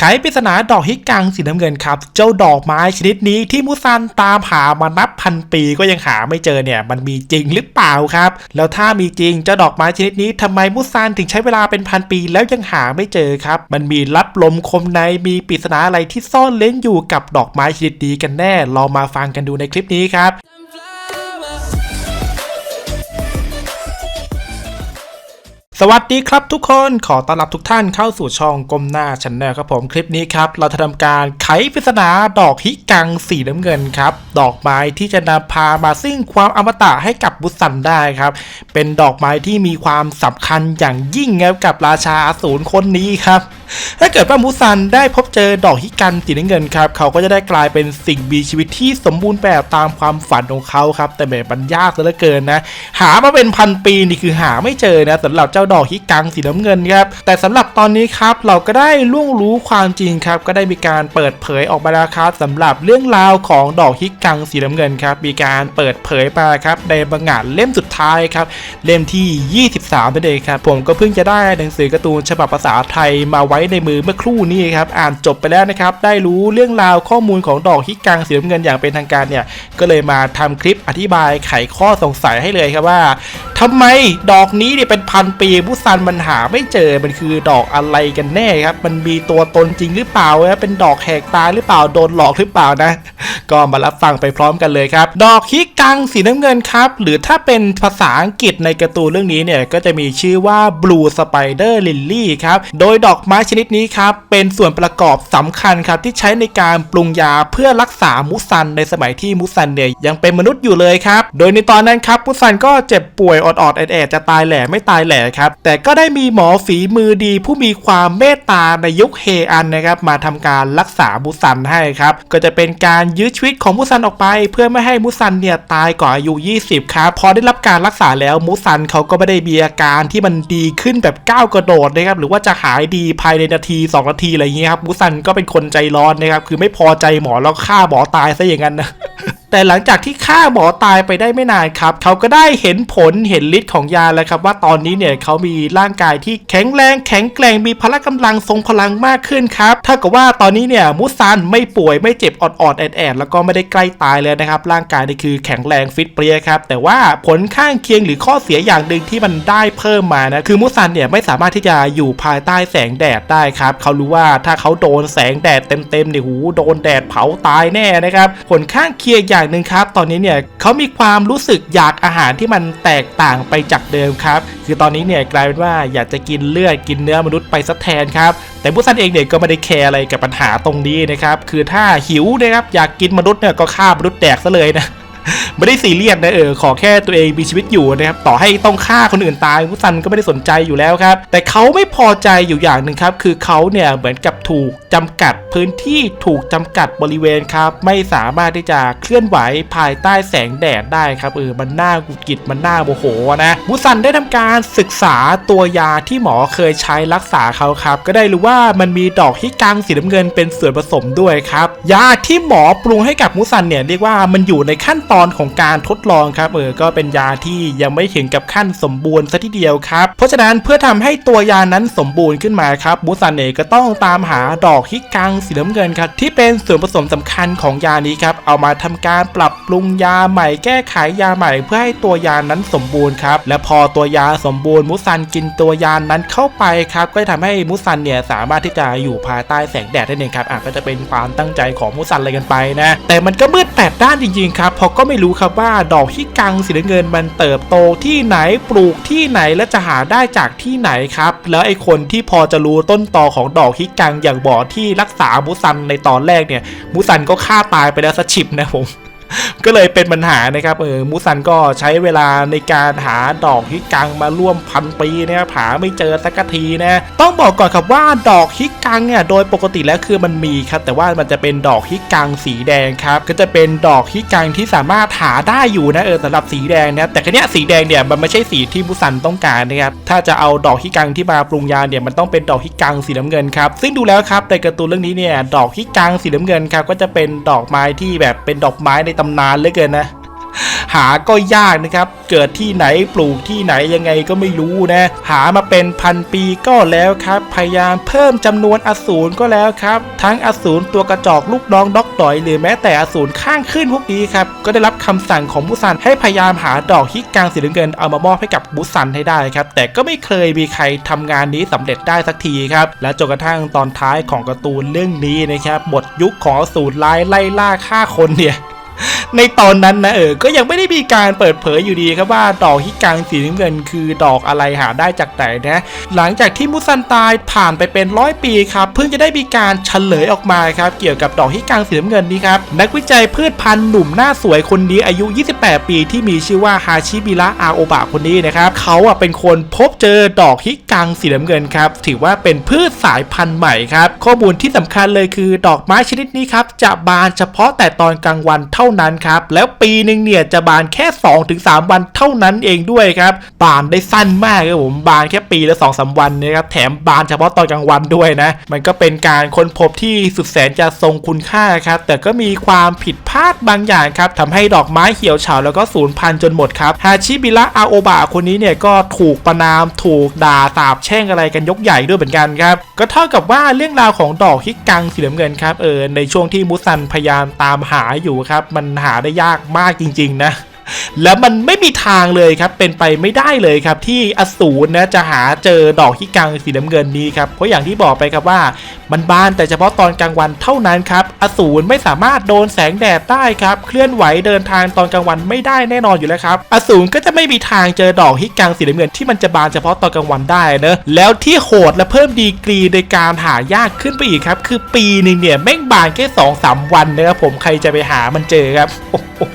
ไขปริศนาดอกฮิกังสีน้ำเงินครับ เจ้าดอกไม้ชนิดนี้ที่มุซันตามหามานับพันปีก็ยังหาไม่เจอเนี่ย มันมีจริงหรือเปล่าครับ แล้วถ้ามีจริงเจ้าดอกไม้ชนิดนี้ทำไมมุซันถึงใช้เวลาเป็นพันปีแล้วยังหาไม่เจอครับ มันมีลับลมคมในมีปริศนาอะไรที่ซ่อนเล้นอยู่กับดอกไม้ชนิดนี้กันแน่ลองมาฟังกันดูในคลิปนี้ครับ สวัสดีครับทุกคนขอต้อนรับทุกท่านเข้าสู่ช่องก้มหน้าชันแนลครับผมคลิปนี้ครับ เราจะทำการไขปริศนาดอกฮิกังสีน้ำเงินครับ ดอกไม้ที่จะนำพามาซึ่งความอมตะให้กับบุษันได้ครับ เป็นดอกไม้ที่มีความสำคัญอย่างยิ่งครับกับราชาอสูรคนนี้ครับ ถ้าเกิดว่ามุซันได้พบเจอดอกฮิกันสีน้ำเงินครับเขาก็จะได้กลายเป็นสิ่งมีชีวิตที่สมบูรณ์แบบตามความฝันของเขาครับแต่แบบมันยากเหลือเกินนะ หามาเป็นพันปีนี่คือหาไม่เจอนะสำหรับเจ้าดอกฮิกังสีน้ำเงินครับแต่สำหรับตอนนี้ครับเราก็ได้ล่วงรู้ความจริงครับก็ได้มีการเปิดเผยออกมาแล้วครับสำหรับเรื่องราวของดอกฮิกังสีน้ำเงินครับมีการเปิดเผยมาครับในบางงานเล่มสุดท้ายครับเล่มที่ 23นั่นเองครับผมก็เพิ่งจะได้หนังสือการ์ตูนฉบับภาษาไทยมาไว้ในมือเมื่อครู่นี้ครับอ่านจบไปแล้วนะครับได้รู้เรื่องราวข้อมูลของดอกฮิกังสีน้ำเงินอย่างเป็นทางการเนี่ยก็เลยมาทำคลิปอธิบายไขข้อสงสัยให้เลยครับว่าทำไมดอกนี้เนี่ยเป็นพันปีบุซันมันหาไม่เจอมันคือดอกอะไรกันแน่ครับ มันมีตัวตนจริงหรือเปล่าเป็นดอกแหกตาหรือเปล่าโดนหลอกหรือเปล่านะ ก็มารับฟังไปพร้อมกันเลยครับ ดอกฮิกังสีน้ำเงินครับ หรือถ้าเป็นภาษาอังกฤษในการ์ตูนเรื่องนี้เนี่ยก็จะมีชื่อว่า Blue Spider Lily ครับโดยดอกไม้ชนิดนี้ครับเป็นส่วนประกอบสำคัญครับที่ใช้ในการปรุงยาเพื่อรักษามุซันในสมัยที่มุซันเนี่ยยังเป็นมนุษย์อยู่เลยครับโดยในตอนนั้นครับมุซันก็เจ็บป่วยออดๆแอดๆจะตายแหล่ไม่ตายแหล่ครับแต่ก็ได้มีหมอฝีมือดีผู้มีความเมตตาในยุคเฮอันนะครับ มาทำการรักษามุซันให้ครับ ก็จะเป็นการยื้อชีวิตของมุซันออกไป เพื่อไม่ให้มุซันเนี่ยตายก่อนอายุ 20 ครับ พอได้รับการรักษาแล้วมุซันเขาก็ไม่ได้มีอาการที่มันดีขึ้นแบบก้าวกระโดดนะครับ หรือว่าจะหายดีภายในนาที 2 นาทีอะไรอย่างเงี้ยครับมุซันก็เป็นคนใจร้อนนะครับ คือไม่พอใจหมอแล้วฆ่าหมอตายซะอย่างนั้นนะ แต่หลังจากที่ฆ่าหมอตายไปได้ไม่นานครับ เขาก็ได้เห็นผลเห็นฤทธิ์ของยาแล้วครับ ว่าตอนนี้เนี่ยเขามีร่างกายที่แข็งแรงแข็งแกร่งมีพละกำลังทรงพลังมากขึ้นครับถ้ากับว่าตอนนี้เนี่ยมุซันไม่ป่วยไม่เจ็บออดๆแอดแล้วก็ไม่ได้ใกล้ตายเลยนะครับ ร่างกายนี่คือแข็งแรงฟิตเปรี้ยครับ แต่ว่าผลข้างเคียงหรือข้อเสียอย่างหนึ่งที่มันได้เพิ่มมานะคือมุซันเนี่ยไม่สามารถที่จะอยู่ภายใต้แสงแดดได้ครับเขารู้ว่าถ้าเขาโดนแสงแดดเต็มๆเนี่ยหูโดนแดดเผาตายแน่นะครับผลข้างเคียงอย่างหนึ่งครับ ตอนนี้เนี่ยเขามีความรู้สึกอยากอาหารที่มันแตกต่างไปจากเดิมครับ คือตอนนี้เนี่ยกลายเป็นว่าอยากจะกินเลือดกินเนื้อมนุษย์ไปซะแทนครับ แต่บุซันเองเนี่ยก็ไม่ได้แคร์อะไรกับปัญหาตรงนี้นะครับ คือถ้าหิวนะครับอยากกินมนุษย์เนี่ยก็ฆ่ามนุษย์แดกซะเลยนะ ไม่ได้ซีเรียสนะเออขอแค่ตัวเองมีชีวิตอยู่นะครับต่อให้ต้องฆ่าคนอื่นตายมุซันก็ไม่ได้สนใจอยู่แล้วครับ แต่เขาไม่พอใจอยู่อย่างหนึ่งครับ คือเขาเนี่ยเหมือนกับถูกจำกัดพื้นที่ถูกจำกัดบริเวณครับ ไม่สามารถที่จะเคลื่อนไหวภายใต้แสงแดดได้ครับเออมันน่ากุดกิดมันน่าโมโหนะมุซันได้ทำการศึกษาตัวยาที่หมอเคยใช้รักษาเขาครับ ก็ได้รู้ว่ามันมีดอกฮิกังสีน้ำเงินเป็นส่วนผสมด้วยครับ ยาที่หมอปรุงให้กับมุซันเนี่ยเรียกว่ามันอยู่ในขั้นตอนของการทดลองครับเออก็เป็นยาที่ยังไม่ถึงกับขั้นสมบูรณ์ซะทีเดียวครับเพราะฉะนั้นเพื่อทำให้ตัวยานั้นสมบูรณ์ขึ้นมาครับมุซันเองก็ต้องตามหาดอกฮิกังสีน้ำเงินครับที่เป็นส่วนผสมสำคัญของยานี้ครับเอามาทำการปรับปรุงยาใหม่แก้ไขยาใหม่ เพื่อให้ตัวยานั้นสมบูรณ์ครับและพอตัวยาสมบูรณ์มุซันกินตัวยานั้นเข้าไปครับก็จะทำให้มุซันเนี่ยสามารถที่จะอยู่ภายใต้แสงแดดได้เองครับอะก็จะเป็นความตั้งใจของมุซันอะไรกันไปนะแต่มันก็มืดแปดด้านจริงๆครับเพราะก็ไม่รู้ครับว่าดอกฮิกังสีน้ำเงินมันเติบโตที่ไหนปลูกที่ไหนและจะหาได้จากที่ไหนครับ แล้วไอคนที่พอจะรู้ต้นตอของดอกฮิกังอย่างบ่อที่รักษามุซันในตอนแรกเนี่ย มุซันก็ฆ่าตายไปแล้วซะฉิบนะผม ก็เลยเป็นปัญหานะครับเออมูซันก็ใช้เวลาในการหาดอกฮิกังมาร่วมพันปีนะครับหาไม่เจอสักทีนะต้องบอกก่อนครับว่าดอกฮิกังเนี่ยโดยปกติแล้วคือมันมีครับแต่ว่ามันจะเป็นดอกฮิกังสีแดงครับก็จะเป็นดอกฮิกังที่สามารถหาได้อยู่นะเออสำหรับสีแดงนะแต่ครั้นี้ยสีแดงเนี่ยมันไม่ใช่สีที่มูซันต้องการนะครับถ้าจะเอาดอกฮิกังที่มาปรุงยาเนี่ยมันต้องเป็นดอกฮิกังสีน้ำเงินครับซึ่งดูแล้วครับในการ์ตูนเรื่องนี้เนี่ยดอกฮิกังสีน้ำเงินครับก็จะเป็นดอกไม้ที่แบบเป็นดอกไม้ในตำนานเหลือเกินนะ หาก็ยากนะครับ เกิดที่ไหนปลูกที่ไหนยังไงก็ไม่รู้นะ หามาเป็นพันปีก็แล้วครับ พยายามเพิ่มจำนวนอสูรก็แล้วครับ ทั้งอสูรตัวกระจอกลูกน้องด็อกดอย หรือแม้แต่อสูรข้างขึ้นพวกนี้ครับ ก็ได้รับคำสั่งของบุซันให้พยายามหาดอกฮิกังสีน้ำเงินเอามามอบให้กับบุซันให้ได้ครับ แต่ก็ไม่เคยมีใครทำงานนี้สำเร็จได้สักทีครับ และจนกระทั่งตอนท้ายของการ์ตูนเรื่องนี้นะครับ บทยุคของอสูรร้ายไล่ล่าฆ่าคนเนี่ย ในตอนนั้นนะเออ ก็ยังไม่ได้มีการเปิดเผยอยู่ดีครับว่าดอกฮิกังสีน้ำเงินคือดอกอะไรหาได้จากไหนนะ หลังจากที่มุซันตายผ่านไปเป็นร้อยปีครับเพิ่งจะได้มีการเฉลยออกมาครับเกี่ยวกับดอกฮิกังสีน้ำเงินนี้ครับนักวิจัยพืชพันธุ์หนุ่มหน้าสวยคนนี้อายุ 28 ปีที่มีชื่อว่าฮาชิบิระอาโอบะคนนี้นะครับเขาอะเป็นคนพบเจอดอกฮิกังสีน้ำเงินครับถือว่าเป็นพืชสายพันธุ์ใหม่ครับข้อมูลที่สำคัญเลยคือดอกไม้ชนิดนี้ครับจะบานเฉพาะแต่ตอนกลางวันเท่าานั้นครับ แล้วปีหนึ่งเนี่ยจะบานแค่ 2-3 วันเท่านั้นเองด้วยครับ บานได้สั้นมากครับผมบานแค่ปีละ2อสวันนะครับแถมบานเฉพาะตอนกลางวันด้วยนะ มันก็เป็นการค้นพบที่สุดแสนจะทรงคุณค่าครับ แต่ก็มีความผิดพลาดบางอย่างครับทำให้ดอกไม้เหี่ยวเฉาแล้วก็สูญพันธุ์จนหมดครับฮาชิบิระอาโอบะคนนี้เนี่ยก็ถูกประนามถูกด่าสาบแช่งอะไรกันยกใหญ่ด้วยเหมือนกันครับ ก็เท่ากับว่าเรื่องราวของดอกฮิกังสีน้ำเงินครับเออในช่วงที่มุซันพยายามตามหาอยู่ครับมันหาได้ยากมากจริง ๆ นะ แล้วมันไม่มีทางเลยครับ เป็นไปไม่ได้เลยครับ ที่อสูรนะจะหาเจอดอกฮิกังสีน้ำเงินนี้ครับ เพราะอย่างที่บอกไปครับว่า มันบานแต่เฉพาะตอนกลางวันเท่านั้นครับ อสูรไม่สามารถโดนแสงแดดได้ครับ เคลื่อนไหวเดินทางตอนกลางวันไม่ได้แน่นอนอยู่แล้วครับ อสูรก็จะไม่มีทางเจอดอกฮิกังสีน้ำเงินที่มันจะบานเฉพาะตอนกลางวันได้เนอะแล้วที่โหดและเพิ่มดีกรีในการหายากขึ้นไปอีกครับ คือปีหนึ่งเนี่ยแม่งบานแค่สองสามวันนะครับผมใครจะไปหามันเจอครับโอ้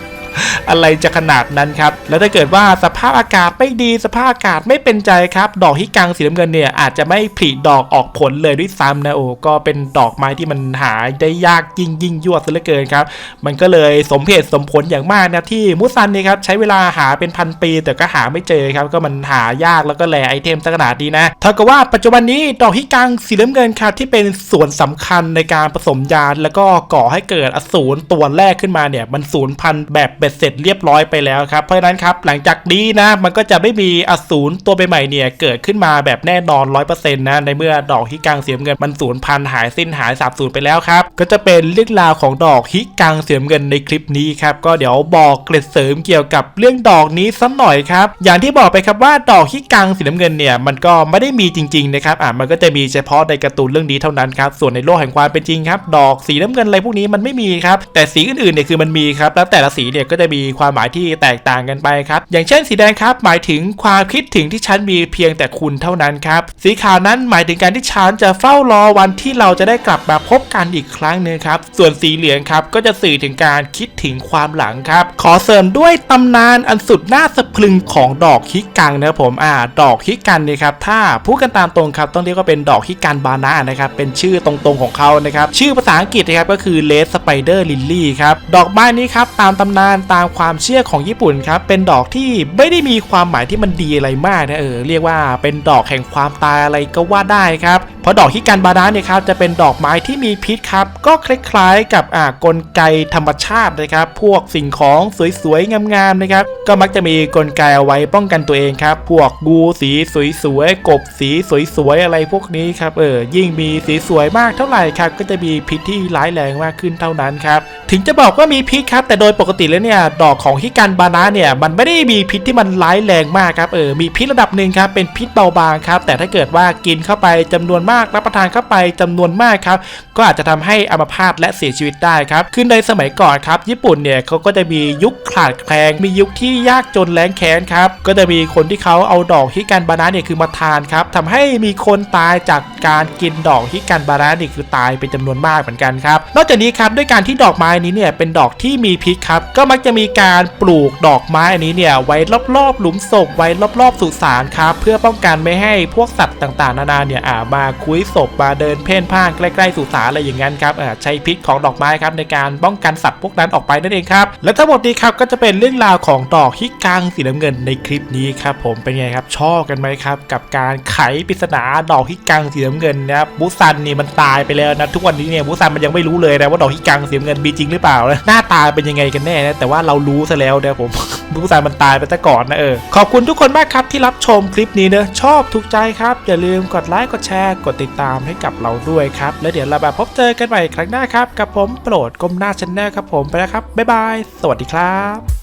อะไรจะขนาดนั้นครับ แล้วถ้าเกิดว่าสภาพอากาศไม่ดีสภาพอากาศไม่เป็นใจครับ ดอกฮิกังสีน้ำเงินเนี่ยอาจจะไม่ผลิดอกออกผลเลยด้วยซ้ำนะโอ้ก็เป็นดอกไม้ที่มันหาได้ยากยิ่งยิ่งยวดซะเหลือเกินครับ มันก็เลยสมเหตุสมผลอย่างมากนะที่มุซันเนี่ยครับใช้เวลาหาเป็นพันปี แต่ก็หาไม่เจอครับ ก็มันหายากแล้วก็แหลไอเทมซะขนาดนี้นะเท่ากับว่าปัจจุบันนี้ดอกฮิกังสีน้ำเงินครับที่เป็นส่วนสำคัญในการผสมยาแล้วก็ก่อให้เกิดอสูรตัวแรกขึ้นมาเนี่ยมันสูญพันธุ์แบบเบ็ดเสร็จเรียบร้อยไปแล้วครับ เพราะฉะนั้นครับหลังจากนี้นะมันก็จะไม่มีอสูรตัวใหม่ๆเนี่ยเกิดขึ้นมาแบบแน่นอน 100%นะในเมื่อดอกฮิกังเสียมเงินมันสูญพันธุ์หายสิ้นหายสาบสูญไปแล้วครับก็จะเป็นเรื่องราวของดอกฮิกังเสียมเงินในคลิปนี้ครับก็เดี๋ยวบอกเกร็ดเสริมเกี่ยวกับเรื่องดอกนี้สักหน่อยครับอย่างที่บอกไปครับว่าดอกฮิกังสีน้ำเงินเนี่ยมันก็ไม่ได้มีจริงๆนะครับอ่ามันก็จะมีเฉพาะในการ์ตูนเรื่องนี้เท่านั้นครับส่วนในโลกแห่งความเป็นจริงครับดอกสีน้ำเงินอะไรพวกนี้มันไม่มีครับแต่สีอื่นๆเนี่ยคือมันมีครับแล้วแต่ละสีเนี่ยก็จะมีความหมายที่แตกต่างกันไปครับ อย่างเช่นสีแดงครับ หมายถึงความคิดถึงที่ฉันมีเพียงแต่คุณเท่านั้นครับ สีขาวนั้นหมายถึงการที่ฉันจะเฝ้ารอวันที่เราจะได้กลับมาพบกันอีกครั้งหนึ่งครับ ส่วนสีเหลืองครับก็จะสื่อถึงการคิดถึงความหลังครับ ขอเสริมด้วยตำนานอันสุดน่าสะพรึงของดอกฮิกังนะครับผมอ่า ดอกฮิกันเนี่ยครับ ถ้าพูดกันตามตรงครับ ต้องเรียกว่าเป็นดอกฮิกันบานานะครับ เป็นชื่อตรงๆของเขานะครับ ชื่อภาษาอังกฤษนะครับก็คือเลสสไปเดอร์ลิลลี่ครับ ดอกไม้นี้ครับตามตำนานตามความเชื่อของญี่ปุ่นครับ เป็นดอกที่ไม่ได้มีความหมายที่มันดีอะไรมากนะเออเรียกว่าเป็นดอกแห่งความตายอะไรก็ว่าได้ครับเพราะดอกฮิกันบานาเนี่ยครับจะเป็นดอกไม้ที่มีพิษครับ ก็คล้ายๆ กับอ่ากลไกธรรมชาตินะครับ พวกสิ่งของสวยๆงามๆนะครับ ก็มักจะมีกลไกเอาไว้ป้องกันตัวเองครับ พวกงูสีสวยๆกบสีสวยๆอะไรพวกนี้ครับเออยิ่งมีสีสวยมากเท่าไหร่ครับ ก็จะมีพิษที่ร้ายแรงมากขึ้นเท่านั้นครับ ถึงจะบอกว่ามีพิษครับ แต่โดยปกติแล้วเนี่ยดอกของฮิกันบานาเนี่ยมันไม่ได้มีพิษที่มันร้ายแรงมากครับเออมีพิษระดับหนึ่งครับเป็นพิษเบาบางครับแต่ถ้าเกิดว่ากินเข้าไปจำนวนมากรับประทานเข้าไปจำนวนมากครับก็อาจจะทำให้อัมพาตและเสียชีวิตได้ครับคือในสมัยก่อนครับ ญี่ปุ่นเนี่ยเขาก็จะมียุคขาดแคลนมียุคที่ยากจนแล้งแค้นครับก็จะมีคนที่เขาเอาดอกฮิกันบานาเนี่ยคือมาทานครับทำให้มีคนตายจากการกินดอกฮิกันบานาเนี่ยคือตายเป็นจำนวนมากเหมือนกันครับนอกจากนี้ครับด้วยการที่ดอกไม้นี้เนี่ยเป็นดอกที่มีพิษครับก็มักจะมีการปลูกดอกไม้อันนี้เนี่ยไว้รอบๆ หลุมศพไว้รอบๆสุสานครับเพื่อป้องกันไม่ให้พวกสัตว์ต่างๆ นานาเนี่ยอ่ามาคุยศพมาเดินเพ่นพ่านใกล้ๆสุสานอะไรอย่างนั้นครับอ่าใช้พิษของดอกไม้ครับในการป้องกันสัตว์พวกนั้นออกไปนั่นเองครับและทั้งหมดนี้ครับก็จะเป็นเรื่องราวของดอกฮิกังสีน้ำเงินในคลิปนี้ครับผมเป็นไงครับชอบกันไหมครับกับการไขปริศนาดอกฮิกังสีน้ำเงินนะครับบุซันนี่มันตายไปแล้วนะทุกวันนี้เนี่ยบุซันมันยังไม่รู้เลยนะว่าดอกฮิกังสีน้ำเงินมีจริงหรือเปล่านะหน้าตาเป็นยังไงกันแน่นะแต่ว่าว่าเรารู้ซะแล้วเนี่ยผมผู้ชายมันตายไปแต่ก่อนนะเออ ขอบคุณทุกคนมากครับที่รับชมคลิปนี้เนอะชอบถูกใจครับ อย่าลืมกดไลค์กดแชร์กดติดตามให้กับเราด้วยครับ แล้วเดี๋ยวเราแบบพบเจอกันใหม่ครั้งหน้าครับ กับผมโปรดก้มหน้าชแนลครับผมไปแล้วครับบ๊ายบาย สวัสดีครับ